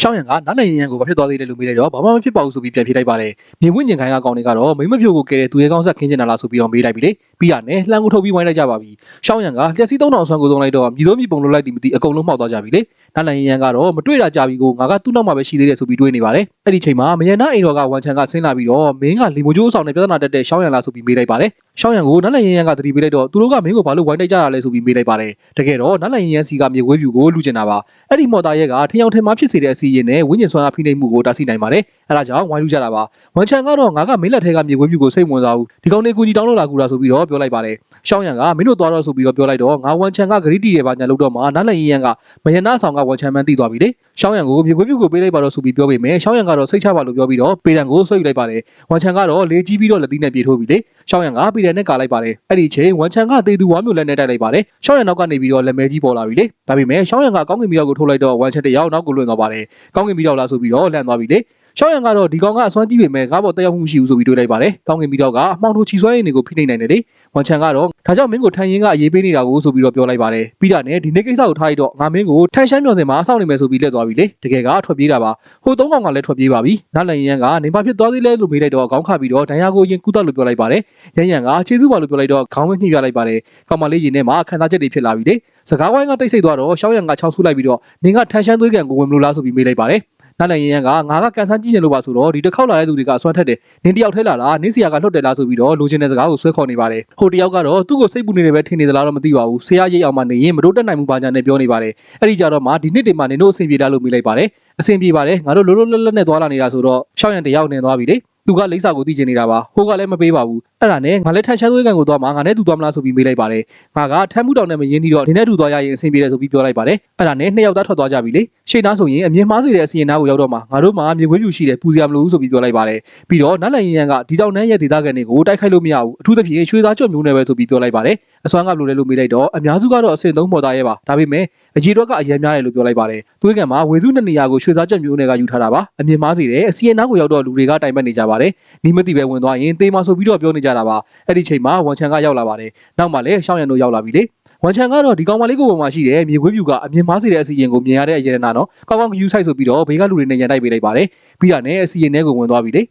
ရှောင်းရံကနားလည်ရင်ရံကိုဘာဖြစ်သွားသေးလဲလို့မေးလိုက်တော့ဘာမှမဖြစ်ပါဘူးဆိုပြီးပြန်ဖြေလိုက်ပါတယ်မြေဝင့်ကျင်ခိုင်းကကောင်းတွေကတော့မိမဖြိုကိုကဲတဲ့သူရဲကောင်းဆက်ခင်းကျင်တာလားဆိုပြီးတော့မေးလိုက်ပြီလေပြီးရနဲ့လှမ်းကိုထုတ်ပြီးဝိုင်းလိုက်ကြပါပြီရှောင်းရံကလျှက်စီးသုံးတောင်ဆွမ်းကိုသုံးလိုက်တော့မြည်သောမြည်ပုံလိုလိုက်တီမသိအကုန်လုံးမှောက်သွားကြပြီလေနားလည်ရင်ရံကတော့မတွေ့တာကြပြီကိုငါကသူ့နောက်မှာပဲရှိသေးတယ်ဆိုပြီးတွေးနေပါတယ်အဲ့ဒီချိန်မှာမယနာအိမ်တော်ကဝန်ချန်ကဆင်းလာပြီးတော့မင်းကလီမိုဂျိုးဆောင်နဲ့ပြဿနာတက်တဲ့ရှောင်းရံလားဆိုပြီးမေးလိုက်ပါတယ် ရှောင်းရံကိုနားလည်ရင်ရံကသတိပေးလိုက်တော့သူတို့ကမင်းကိုဘာလို့ဝိုင်းတိုက်ကြတာလဲဆိုပြီးမေးလိုက်ပါတယ်တကယ်တော့နားလည်ရင်ရံစီကမြေဝဲပြူကိုလူကျင်တာပါအဲ့ဒီမော်တာရဲကထင်အောင်ထင်မှားဖြစ်စေတဲ့အစီအရင်နဲ့ဝိညာဉ်ဆွမ်းအားဖိနှိပ်မှုကိုတားဆီးနိုင်ပါတယ်အဲ့ဒါကြောင့်ဝိုင်းလူကြတာပါဝန်ချန်ကတော့ငါကမင်းလက်ထဲကမြေဝဲပြူကိုစိတ်ဝင်စားဘူးဒီကောင်လေးကူကြီးတောင်းလို့လာကူတာဆိုပြီးတော့ပြောလိုက်ပါတယ်ရှောင်းရံကမင်းတို့သွားတော့ဆိုပြီးတော့ပြောလိုက်တော့ငါဝန်ချန်ကဂရိတီရဲ့ဘာညာလို့တော့မှနားလည်ရင်ရံကမယနာဆောင်ကဝန်ချန်မှန်းသိသွားပြီလေရှောင်းရံကိုမြေဝဲပြူကိုပေးလိုက်ပါတော့ဆိုပြီးပြောပေမဲ့ရှောင်းရံကတော့စိတ်ချပါလို့ပြောပြီးတော့ပေတံကိုဆွဲယူလိုက်ပါတယ်ဝန်ချန်ကတော့လေကြီးပြီးတော့လက်သီးနဲ့ပြေထိုးပြီလေရှောင်းရံကပေတံနဲ့ကာလိုက်ပါတယ်အဲ့ဒီချိန်ဝန်ချန်ကတေသူဝါမျိုးလက်နဲ့တိုက်လိုက်ပါတယ်ရှောင်းရံနောက်ကနေပြီးတော့လက်မဲကြီးပေါ်လာပြီလေဒါပေမဲ့ရှောင်းရံကကောင်းကင်မီတော့ကိုထိုးလိုက်တော့ဝန်ချန်တယောက်နောက်ကိုလွင့်သွားပါတယ်ကောင်းကင်မီတော့လာဆိုပြီးတော့လန့်သွားပြီလေ ရှောင်းရံကတော့ဒီကောင်ကအစွမ်းကြီးပေမဲ့ငါ့ဘောတက်ရောက်မှုမရှိဘူးဆိုပြီးတွေးလိုက်ပါတယ်ကောင်းကင်မီတော့ကအမှောင်ထိုးချီဆွဲရင်းတွေကိုဖိနှိပ်နိုင်တယ်လေဝန်ချန်ကတော့ဒါကြောင့်မင်းကိုထန်ရင်ကအရေးပေးနေတာကိုဆိုပြီးတော့ပြောလိုက်ပါတယ်ပြီးတာနဲ့ဒီနေ့ကိစ္စကိုထားလိုက်တော့ငါမင်းကိုထန်ရှမ်းမြော်စင်မှာစောင့်နေမယ်ဆိုပြီးလက်သွားပြီလေတကယ်ကထွက်ပြေးတာပါဟိုသုံးကောင်ကလည်းထွက်ပြေးပါပြီနားလည်ရန်ကနေပါဖြစ်သွားသေးလဲလို့မေးလိုက်တော့ခေါင်းခါပြီးတော့ဒဏ်ရာကိုရင်ကူးတော့လို့ပြောလိုက်ပါတယ်ရန်ရန်ကခြေစူးပါလို့ပြောလိုက်တော့ခေါင်းဝင်းညှိပြလိုက်ပါတယ်ကောင်မလေးရင်ထဲမှာခံစားချက်တွေဖြစ်လာပြီလေစကားဝိုင်းကတိတ်ဆိတ်သွားတော့ရှောင်းရန်ကချောင်းဆူလိုက်ပြီးတော့နင်ကထန်ရှမ်းသွေးကန်ကိုဝင်မလို့လားဆိုပြီးမေးလိုက်ပါတယ် နားလည်ရင်ကငါကကန်ဆန်းကြည့်နေလို့ပါဆိုတော့ဒီတစ်ခေါက်လာတဲ့သူတွေကဆွမ်းထက်တယ်နင်းတယောက်ထဲလာလားနင်းစီယာကလှုပ်တယ်လားဆိုပြီးတော့လိုချင်တဲ့စကားကိုဆွဲခေါ်နေပါတယ်ဟိုတယောက်ကတော့သူ့ကိုစိတ်ပူနေတယ်ပဲထင်နေသလားတော့မသိပါဘူးဆရာရိတ်အောင်မှနေရင်မတို့တက်နိုင်မှုပါကြနဲ့ပြောနေပါတယ်အဲ့ဒီကြတော့မှဒီနှစ်တည်းမှနင်တို့အဆင်ပြေလားလို့မေးလိုက်ပါတယ်အဆင်ပြေပါတယ်ငါတို့လိုလိုလတ်လတ်နဲ့သွားလာနေတာဆိုတော့ရှောင်းရံတယောက်နေသွားပြီလေ သူကလိမ့်စာကိုသိချင်နေတာပါဟိုကလည်းမပေးပါဘူးအဲ့ဒါနဲ့ငါလည်းထန်ချမ်းသွေးကန်ကိုသွားမှာငါနဲ့သူသွားမလားဆိုပြီးမေးလိုက်ပါတယ်ငါကထမ်းမှုတောင်နဲ့မရင်းပြီးတော့ဒီနဲ့သူသွားရရင်အဆင်ပြေတယ်ဆိုပြီးပြောလိုက်ပါတယ်အဲ့ဒါနဲ့နှစ်ယောက်သားထွက်သွားကြပြီလေရှေ့နားဆိုရင်အမြင်မှားစေတဲ့အစီရင်နားကိုရောက်တော့မှငါတို့မှမြေခွေးပြူရှိတယ်ပူစရာမလိုဘူးဆိုပြီးပြောလိုက်ပါတယ်ပြီးတော့နတ်လန်ရင်ရန်ကဒီတောင်နှမ်းရဲ့ဒေသခံတွေကိုတိုက်ခိုက်လို့မရဘူးအထူးသဖြင့်ရွှေသားကျွတ်မျိုးနဲ့ပဲဆိုပြီးပြောလိုက်ပါတယ်အစွမ်းကဘယ်လိုလဲလို့မေးလိုက်တော့အများစုကတော့အဆင့်သုံးပေါ်သားရဲ့ပါဒါပေမဲ့အကြီးတော့ကအရင်များတယ်လို့ပြောလိုက်ပါတယ်သွေးကန်မှာဝေစုနှစ်နေရာကိုရွှေသားကျွတ်မျိုးနဲ့ကယူထားတာပါအမြင်မှားစေတဲ့အစီရင်နားကိုရောက်တော့လူတွေကတိုင်ပတ်နေကြပါတယ်နီးမသိပဲဝင်သွားရင်တေးမဆိုပြီးတော့ပြောနေကြတာပါအဲ့ဒီချိန်မှာဝန်ချန်ကရောက်လာပါတယ်နောက်မှလည်းရှောင်းရံတို့ရောက်လာပြီလေဝန်ချန်ကတော့ဒီကောင်မလေးကိုပေါ်မှာရှိတဲ့မြေခွေးပြူကအမြင်မှားစေတဲ့အစီရင်ကိုမြင်ရတဲ့အရေနာနော်ကောင်းကောင်းယူဆိုင်ဆိုပြီးတော့ဘေးကလူတွေနဲ့ရန်တိုက်ပေးလိုက်ပါတယ်ပြီးတာနဲ့အစီရင်ထဲကိုဝင်သွားပြီလေ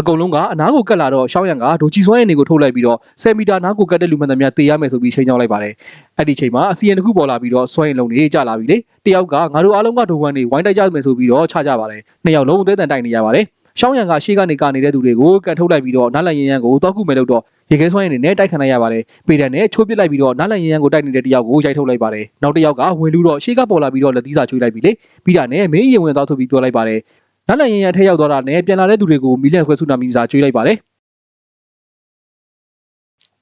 အကုန်လုံးကအနားကိုကတ်လာတော့ရှောင်းရံကဒိုချီစွမ်းရည်တွေကိုထုတ်လိုက်ပြီးတော့10မီတာနားကိုကတ်တဲ့လူမှန်သမျှတေးရမယ်ဆိုပြီးချိန်ချောင်းလိုက်ပါတယ်အဲ့ဒီချိန်မှာအစီရင်တစ်ခုပေါ်လာပြီးတော့စွမ်းရည်လုံးတွေကျလာပြီလေတယောက်ကငါတို့အားလုံးကဒိုဝမ်တွေဝိုင်းတိုက်ကြမယ်ဆိုပြီးတော့ချကြပါတယ်နှစ်ယောက်လုံးအသေးတန်တိုက်နေရပါတယ် ရှောင်းရံကရှေ့ကနေကနေနေတဲ့သူတွေကိုကန်ထုတ်လိုက်ပြီးတော့နားလည်ရင်ရန်ကိုတောက်ခုမဲ့လို့တော့ရေခဲဆွမ်းရည်နဲ့တိုက်ခံလိုက်ရပါတယ်ပေတံနဲ့ချိုးပစ်လိုက်ပြီးတော့နားလည်ရင်ရန်ကိုတိုက်နေတဲ့တယောက်ကိုရိုက်ထုတ်လိုက်ပါတယ်နောက်တစ်ယောက်ကဝင်လူတော့ရှေ့ကပေါ်လာပြီးတော့လက်သီးစာချွေးလိုက်ပြီလေပြီးတာနဲ့မင်းရင်ဝင်သွားဆိုပြီးပြောလိုက်ပါတယ်နားလည်ရင်ရန်ထဲရောက်သွားတာနဲ့ပြန်လာတဲ့သူတွေကိုမီလက်ခွဲဆုနာမီစာချွေးလိုက်ပါတယ်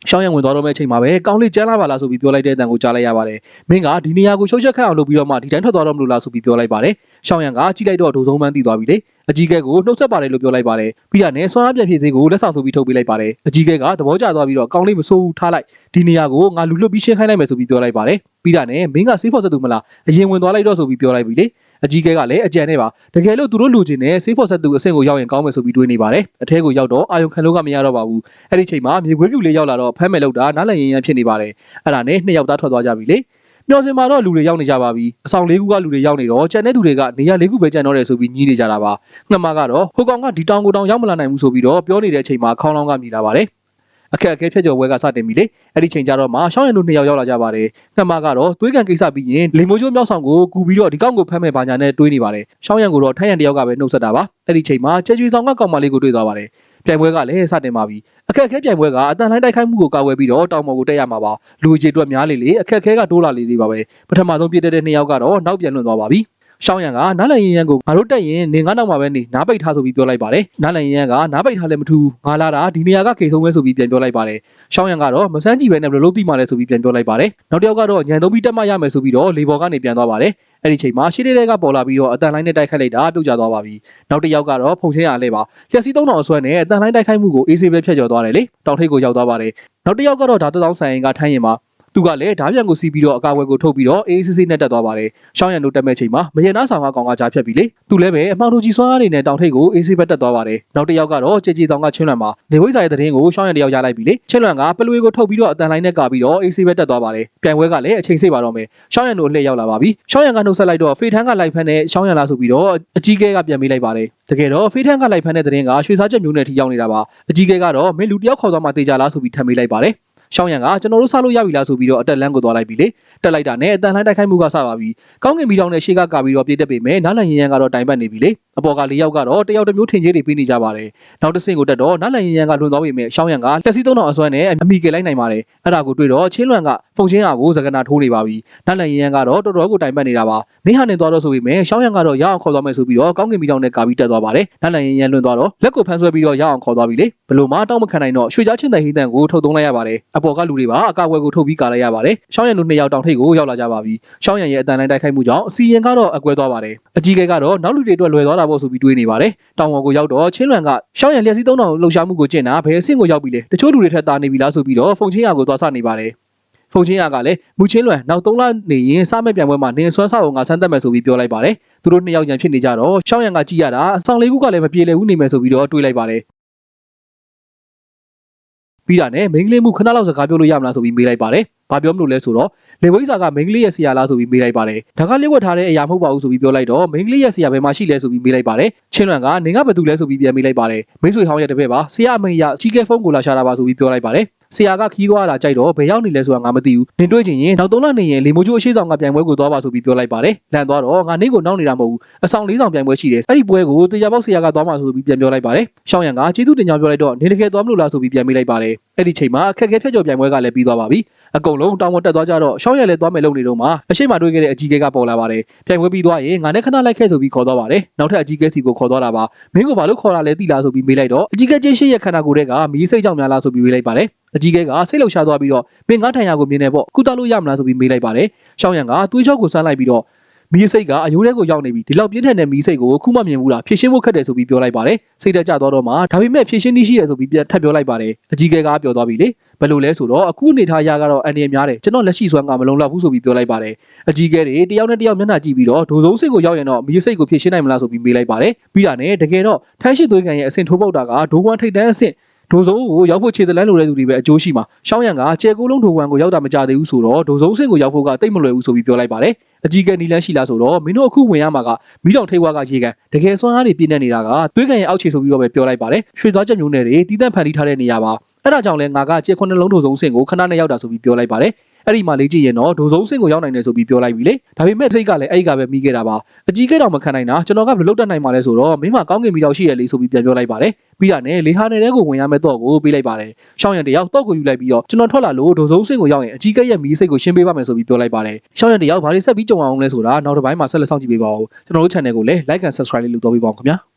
ရှောင်းရံဝင်သွားတော့မယ့်အချိန်မှာပဲကောင်းလေးကျန်းလာပါလားဆိုပြီးပြောလိုက်တဲ့အတန်ကိုကြားလိုက်ရပါတယ်။မင်းကဒီနေရာကိုရှုပ်ချက်ခတ်အောင်လုပ်ပြီးတော့မှဒီတိုင်းထွက်သွားတော့မလို့လားဆိုပြီးပြောလိုက်ပါတယ်။ရှောင်းရံကကြည့်လိုက်တော့ဒုံဆုံးမှန်းသိသွားပြီလေ။အကြီးကဲကိုနှုတ်ဆက်ပါတယ်လို့ပြောလိုက်ပါတယ်။ပြီးတာနဲ့ဆွမ်းအားပြန်ဖြည့်စေးကိုလက်ဆောင်ဆိုပြီးထုတ်ပေးလိုက်ပါတယ်။အကြီးကဲကသဘောကျသွားပြီးတော့ကောင်းလေးမစိုးဘူးထားလိုက်။ဒီနေရာကိုငါလူလွတ်ပြီးရှင်းခိုင်းလိုက်မယ်ဆိုပြီးပြောလိုက်ပါတယ်။ပြီးတာနဲ့မင်းကစေးဖို့ဆက်သူမလားအရင်ဝင်သွားလိုက်တော့ဆိုပြီးပြောလိုက်ပြီလေ။ အကြီးကဲကလည်းအကြံနဲ့ပါတကယ်လို့သူတို့လူချင်းနဲ့ဆေးဖော်ဆက်သူအဆင့်ကိုရောက်ရင်ကောင်းမယ်ဆိုပြီးတွေးနေပါတယ်အထဲကိုရောက်တော့အာယုံခံလို့ကမရတော့ပါဘူးအဲ့ဒီချိန်မှာမြေခွေးပြူလေးရောက်လာတော့ဖမ်းမယ်လို့တာနားလည်ရင်ရန်ဖြစ်နေပါတယ်အဲ့ဒါနဲ့နှစ်ယောက်သားထွက်သွားကြပြီလေမျောစင်မှာတော့လူတွေရောက်နေကြပါပြီအဆောင်လေးခုကလူတွေရောက်နေတော့ကျန်တဲ့သူတွေကနေရာလေးခုပဲကျန်တော့တယ်ဆိုပြီးညှိနေကြတာပါငှက်မကတော့ဟိုကောင်ကဒီတောင်ကိုတောင်ရောက်မလာနိုင်ဘူးဆိုပြီးတော့ပြောနေတဲ့အချိန်မှာခေါင်းလောင်းကမြည်လာပါတယ် အခက်အခဲဖြတ်ကျော်ပွဲကစတင်ပြီလေအဲ့ဒီချိန်ကျတော့မှရှောင်းရံတို့နှစ်ယောက်ရောက်လာကြပါတယ်ငှက်မကတော့သွေးကန်ကိစ္စပြီးရင်လေမိုးချိုးမြောက်ဆောင်ကိုကူပြီးတော့ဒီကောင်ကိုဖမ်းမဲ့ဘာညာနဲ့တွေးနေပါတယ်ရှောင်းရံကိုတော့ထိုင်းရံတယောက်ကပဲနှုတ်ဆက်တာပါအဲ့ဒီချိန်မှာချေချွေဆောင်ကကောင်မလေးကိုတွေ့သွားပါတယ်ပြိုင်ပွဲကလည်းစတင်ပါပြီအခက်အခဲပြိုင်ပွဲကအတန်လိုင်းတိုက်ခိုက်မှုကိုကာဝယ်ပြီးတော့တောင်ပေါ်ကိုတက်ရမှာပါလူကြီးအတွက်များလေလေအခက်အခဲကတိုးလာလေလေပါပဲပထမဆုံးပြည့်တဲ့နှစ်ယောက်ကတော့နောက်ပြန်လွန်သွားပါပြီ ရှောင်းရံကနားလည်ရင်ရန်ကိုငါတို့တက်ရင်နေငါးနောက်မှာပဲနေနားပိတ်ထားဆိုပြီးပြောလိုက်ပါတယ်နားလည်ရင်ရန်ကနားပိတ်ထားလည်းမထူငါလာတာဒီနေရာကခေဆုံးပဲဆိုပြီးပြန်ပြောလိုက်ပါတယ်ရှောင်းရံကတော့မစမ်းကြည့်ပဲနဲ့ဘယ်လိုလုပ်သိမှလဲဆိုပြီးပြန်ပြောလိုက်ပါတယ်နောက်တစ်ယောက်ကတော့ညံသုံးပြီးတက်မှရမယ်ဆိုပြီးတော့လေဘော်ကနေပြန်သွားပါတယ်အဲ့ဒီချိန်မှာရှေ့တဲ့ကပေါ်လာပြီးတော့အတန်လိုင်းနဲ့တိုက်ခိုက်လိုက်တာပြုတ်ကျသွားပါပြီနောက်တစ်ယောက်ကတော့ဖုန်ချင်းရလဲပါလျှက်စီးသုံးတော်အစွဲနဲ့အတန်လိုင်းတိုက်ခိုက်မှုကိုအေးဆေးပဲဖျက်ကျော်သွားတယ်လေတောင်ထိပ်ကိုရောက်သွားပါတယ်နောက်တစ်ယောက်ကတော့ဒါတသောင်းဆိုင်ရင်ကထိုင်းရင်မှာ သူကလည်းဓားပြန်ကိုစီးပြီးတော့အကာအကွယ်ကိုထုတ်ပြီးတော့အေးအေးဆေးဆေးနဲ့တက်သွားပါတယ်ရှောင်းရံတို့တက်မဲ့ချိန်မှာမရနာဆောင်ကကောင်ကကြားဖြတ်ပြီးလေသူလည်းပဲအမှောင်တို့ကြီးစွမ်းအားတွေနဲ့တောင်ထိပ်ကိုအေးဆေးပဲတက်သွားပါတယ်နောက်တစ်ယောက်ကတော့ကြေကြေတောင်ကချင်းလွန်မှာနေဝိဇ္ဇာရဲ့သတင်းကိုရှောင်းရံတယောက်ရလိုက်ပြီးလေချင်းလွန်ကပလွေကိုထုတ်ပြီးတော့အတန်လိုင်းနဲ့ကပြီးတော့အေးဆေးပဲတက်သွားပါတယ်ပြိုင်ပွဲကလည်းအချိန်စိတ်ပါတော့မယ်ရှောင်းရံတို့အလှည့်ရောက်လာပါပြီရှောင်းရံကနှုတ်ဆက်လိုက်တော့ဖေထန်းကလိုက်ဖမ်းနဲ့ရှောင်းရံလာဆိုပြီးတော့အကြီးကဲကပြန်ပေးလိုက်ပါတယ်တကယ်တော့ဖေထန်းကလိုက်ဖမ်းတဲ့သတင်းကရွှေစားချက်မျိုးနဲ့ထိရောက်နေတာပါအကြီးကဲကတော့မင်းလူတယောက်ခေါ်သွားမှတေချာလားဆိုပြီးထပ်မေးလိုက်ပါတယ် ရှောင်းရံကကျွန်တော်တို့စားလို့ရပြီလားဆိုပြီးတော့အတက်လန်းကိုသွားလိုက်ပြီလေတက်လိုက်တာနဲ့အတန်လှိုင်းတိုက်ခိုက်မှုကစပါပြီကောင်းကင်မီတောင်နဲ့ရှေ့ကကပြီးတော့ပြေးတက်ပေမဲ့နားလန်ရင်ရန်ကတော့တိုင်ပတ်နေပြီလေအပေါ်ကလေးယောက်ကတော့တယောက်တစ်မျိုးထင်ကြီးတွေပေးနေကြပါတယ်နောက်တစ်ဆင့်ကိုတက်တော့နားလန်ရင်ရန်ကလွန်သွားပေမဲ့ရှောင်းရံကတက်စီသုံးတော်အစွမ်းနဲ့အမိကေလိုက်နိုင်ပါတယ်အဲ့ဒါကိုတွေ့တော့ချင်းလွန်ကဖုန်ချင်းအားကိုစကနာထိုးနေပါပြီနားလန်ရင်ရန်ကတော့တော်တော်ကိုတိုင်ပတ်နေတာပါနေဟာနေသွားတော့ဆိုပေမဲ့ရှောင်းရံကတော့ရအောင်ခေါ်သွားမယ်ဆိုပြီးတော့ကောင်းကင်မီတောင်နဲ့ကာပြီးတက်သွားပါတယ်နားလန်ရင်ရန်လွန်သွားတော့လက်ကိုဖမ်းဆွဲပြီးတော့ရအောင်ခေါ်သွားပြီလေဘလို့မှတောင်းမခံနိုင်တော့ရွှေချားချင်းတဲ့ဟိတန်ကိုထုတ်သုံးလိုက်ရပါတယ်အပေါ်ကလူတွေပါအကာအကွယ်ကိုထုတ်ပြီးကာလိုက်ရပါတယ်ရှောင်းရံတို့နှစ်ယောက်တောင်ထိပ်ကိုရောက်လာကြပါပြီရှောင်းရံရဲ့အတန်တိုင်းတိုက်ခိုက်မှုကြောင့်အစီရင်ကတော့အကွဲသွားပါတယ်အကြီးကဲကတော့နောက်လူတွေအတွက်လွယ်သွားတာပေါ့ဆိုပြီးတွေးနေပါတယ်တောင်ပေါ်ကိုရောက်တော့ချင်းလွန်ကရှောင်းရံလျက်စီးသုံးတောင်လှုပ်ရှားမှုကိုကျင့်တာဘယ်အဆင့်ကိုရောက်ပြီလဲတချို့လူတွေထက်တာနေပြီလားဆိုပြီးတော့ဖုန်ချင်းရကိုသွားဆနေပါတယ်ဖုန်ချင်းရကလည်းမူချင်းလွန်နောက်3လနေရင်စမဲ့ပြိုင်ပွဲမှာနင်းဆွမ်းဆောက်အောင်ငါဆန်းတက်မယ်ဆိုပြီးပြောလိုက်ပါတယ်သူတို့နှစ်ယောက်ရန်ဖြစ်နေကြတော့ရှောင်းရံကကြည့်ရတာအဆောင်လေးခုကလည်းမပြေလည်ဘူးနေမယ်ဆိုပြီးတော့တွေးလိုက်ပါတယ် ပြီးတာနဲ့မိန်းကလေးမှုခဏလောက်စကားပြောလို့ရမလားဆိုပြီးမေးလိုက်ပါတယ်။ ဘာပြောမလို့လဲဆိုတော့လေဝိဇ္ဇာကမိန်းကလေးရဲ့ဆရာလားဆိုပြီးမေးလိုက်ပါတယ်။ဒါကလျှက်ဝက်ထားတဲ့အရာမဟုတ်ပါဘူးဆိုပြီးပြောလိုက်တော့မိန်းကလေးရဲ့ဆရာဘယ်မှာရှိလဲဆိုပြီးမေးလိုက်ပါတယ်။ချင်းလွန်ကနေငါဘယ်သူလဲဆိုပြီးပြန်မေးလိုက်ပါတယ်။မိတ်ဆွေဟောင်းရဲ့တပည့်ပါဆရာအမိန်ရအကြီးကဲဖုန်းကိုလာရှာတာပါဆိုပြီးပြောလိုက်ပါတယ်။ဆရာကခီးသွားတာကြိုက်တော့ဘယ်ရောက်နေလဲဆိုတာငါမသိဘူး။နင်တွေ့ချင်ရင်နောက်၃လနေရင်လေမိုးချိုးအရှိဆောင်ကပြိုင်ပွဲကိုသွားပါဆိုပြီးပြောလိုက်ပါတယ်။လန်သွားတော့ငါနေကိုနောက်နေတာမဟုတ်ဘူး။အဆောင်၄ဆောင်ပြိုင်ပွဲရှိတယ်။အဲ့ဒီပွဲကိုတရားပေါက်ဆရာကသွားမှာဆိုပြီးပြန်ပြောလိုက်ပါတယ်။ရှောင်းရံကကျေးဇူးတင်ကြောင်းပြောလိုက်တော့နေတကယ်သွားမလို့လားဆိုပြီးပြန်မေးလိုက်ပါတယ်။အဲ့ဒီချိန်မှာအခက်အခဲဖြတ်ကျော်ပြိုင်ပွဲကလည်းပြီးသွားပါပြီ။အကုန်လုံးတောင်ပေါ်တက်သွားကြတော့ရှောင်းရံလည်းသွားမယ်လို့နေတော့မှအရှိမတွေးခဲ့တဲ့အကြီးကဲကပေါ်လာပါတယ်။ပြိုင်ပွဲပြီးသွားရင်ငါနဲ့ခဏလိုက်ခဲ့ဆိုပြီးခေါ်သွားပါတယ်။နောက်ထပ်အကြီးကဲစီကိုခေါ်သွားတာပါ။မင်းကိုဘာလို့ခေါ်တာလဲသိလားဆိုပြီးမေးလိုက်တော့အကြီးကဲချင်းရှိရဲ့ခန္ဓာကိုယ်တွေကမီးစိတ်ကြောင့်များလားဆိုပြီးမေးလိုက်ပါတယ်။အကြီးကဲကစိတ်လှုပ်ရှားသွားပြီးတော့မင်းငါထိုင်ရကိုမြင်နေပေါ့ကုသလို့ရမလားဆိုပြီးမေးလိုက်ပါတယ်။ရှောင်းရံကသွေးချောက်ကိုဆန်းလိုက်ပြီးတော့ မီးစိတ်ကအယိုးထဲကိုရောက်နေပြီဒီလောက်ပြင်းထန်တဲ့မီးစိတ်ကိုခုမှမြင်ဘူးလားဖြည့်ရှင်းဖို့ခက်တယ်ဆိုပြီးပြောလိုက်ပါတယ်စိတ်တက်ကြသွားတော့မှဒါပေမဲ့ဖြည့်ရှင်းနည်းရှိတယ်ဆိုပြီးပြန်ထပ်ပြောလိုက်ပါတယ်အကြီးကဲကပြောသွားပြီလေဘယ်လိုလဲဆိုတော့အခုအနေထားရကတော့အန်ဒီများတယ်ကျွန်တော်လက်ရှိစွမ်းကမလုံလောက်ဘူးဆိုပြီးပြောလိုက်ပါတယ်အကြီးကဲတွေတယောက်နဲ့တယောက်မျက်နှာကြည့်ပြီးတော့ဒိုစုံစိတ်ကိုရောက်ရင်တော့မီးစိတ်ကိုဖြည့်ရှင်းနိုင်မလားဆိုပြီးမေးလိုက်ပါတယ်ပြီးတာနဲ့တကယ်တော့ထမ်းရှိသွေးကန်ရဲ့အဆင့်ထိုးပေါက်တာကဒိုးကွမ်းထိတ်တန်းအဆင့် ဒိုစုံကိုရောက်ဖို့ခြေတလန်းလိုတဲ့သူတွေပဲအကျိုးရှိမှာရှောင်းရံကကျဲကိုလုံးဒိုကွမ်းကိုရောက်တာမကြသေးဘူးဆိုတော့ဒိုစုံအဆင့်ကိုရောက်ဖို့ကတိတ်မလွယ်ဘူးဆိုပြီးပြောလိုက်ပါတယ်အကြီးကဲနီလန်းရှိလားဆိုတော့မင်းတို့အခုဝင်ရမှာကမိတောင်ထိတ်ဝါကရေကန်တကယ်စွမ်းအားတွေပြည့်နေနေတာကသွေးကန်ရဲ့အောက်ခြေဆိုပြီးတော့ပဲပြောလိုက်ပါတယ်ရွှေသွားချက်မျိုးနယ်တွေတီးတန့်ဖန်တီးထားတဲ့နေရာပါအဲ့ဒါကြောင့်လဲငါကကျဲခုနှစ်လုံးဒိုစုံစင်ကိုခဏနဲ့ရောက်တာဆိုပြီးပြောလိုက်ပါတယ်အဲ့ဒီမှာလေ့ကြည့်ရင်တော့ဒိုစုံစင်ကိုရောက်နိုင်တယ်ဆိုပြီးပြောလိုက်ပြီလေဒါပေမဲ့စိတ်ကလည်းအဲ့ဒီကပဲမိခဲ့တာပါအကြီးကဲတော့မခံနိုင်တာကျွန်တော်ကဘယ်လိုတက်နိုင်မှာလဲဆိုတော့မင်းမကောင်းကင်မီတော့ရှိရလေဆိုပြီးပြန်ပြောလိုက်ပါတယ် ပြီးတာနဲ့လေဟာနယ်ကိုဝင်ရမယ့်တော့ကိုပေးလိုက်ပါတယ်ရှောင်းရံတယောက်တော့ကိုယူလိုက်ပြီးတော့ကျွန်တော်ထွက်လာလို့ဒိုစုံစင်ကိုရောက်ရင်အကြီးကဲရဲ့မီးစိတ်ကိုရှင်းပေးပါမယ်ဆိုပြီးပြောလိုက်ပါတယ်ရှောင်းရံတယောက်ဘာလို့ဆက်ပြီးကြုံအောင်လဲဆိုတာနောက်တစ်ပိုင်းမှာဆက်လက်ဆောင်ကြည့်ပေးပါဦးကျွန်တော်တို့ channel ကိုလည်း like and subscribe လေးလုပ်တော့ပေးပါဦးခင်ဗျာ